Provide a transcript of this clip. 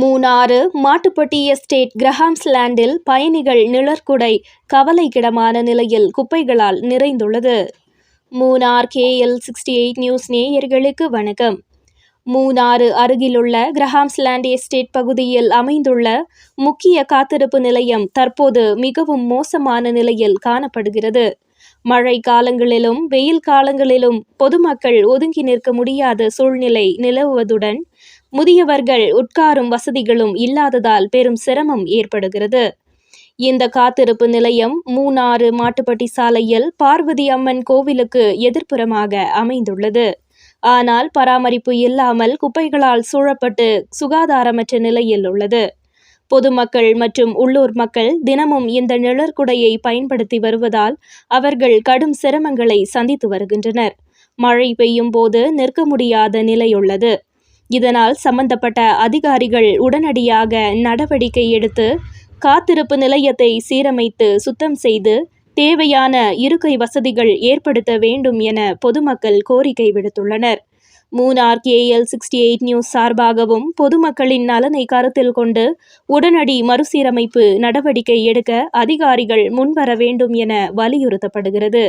Munnar Mattupatti estate கிரஹாம்ஸ்லேண்டில் பயணிகள் நிழற்குடை கவலைக்கிடமான நிலையில் குப்பைகளால் நிறைந்துள்ளது. Munnar KL sixty eight news நேயர்களுக்கு வணக்கம். மூணாறு அருகிலுள்ள கிரஹாம்ஸ்லேண்ட் எஸ்டேட் பகுதியில் அமைந்துள்ள முக்கிய காத்திருப்பு நிலையம் தற்போது மிகவும் மோசமான நிலையில் காணப்படுகிறது. மழை காலங்களிலும் வெயில் காலங்களிலும் பொதுமக்கள் ஒதுங்கி நிற்க முடியாத சூழ்நிலை நிலவுவதுடன் முதியவர்கள் உட்காரும் வசதிகளும் இல்லாததால் பெரும் சிரமம் ஏற்படுகிறது. இந்த காத்திருப்பு நிலையம் மூணாறு மாட்டுப்பட்டி சாலையில் பார்வதி அம்மன் கோவிலுக்கு எதிர்ப்புறமாக அமைந்துள்ளது. ஆனால் பராமரிப்பு இல்லாமல் குப்பைகளால் சூழப்பட்டு சுகாதாரமற்ற நிலையில் உள்ளது. பொதுமக்கள் மற்றும் உள்ளூர் மக்கள் தினமும் இந்த நிழற்குடையை பயன்படுத்தி வருவதால் அவர்கள் கடும் சிரமங்களை சந்தித்து வருகின்றனர். மழை பெய்யும் போது நிற்க முடியாத நிலையுள்ளது. இதனால் சம்பந்தப்பட்ட அதிகாரிகள் உடனடியாக நடவடிக்கை எடுத்து காத்திருப்பு நிலையத்தை சீரமைத்து சுத்தம் செய்து தேவையான இருக்கை வசதிகள் ஏற்படுத்த வேண்டும் என பொதுமக்கள் கோரிக்கை விடுத்துள்ளனர். Munnar KL sixty eight news சார்பாகவும் பொதுமக்களின் நலனை கருத்தில் கொண்டு உடனடி மறுசீரமைப்பு நடவடிக்கை எடுக்க அதிகாரிகள் முன்வர வேண்டும் என வலியுறுத்தப்படுகிறது.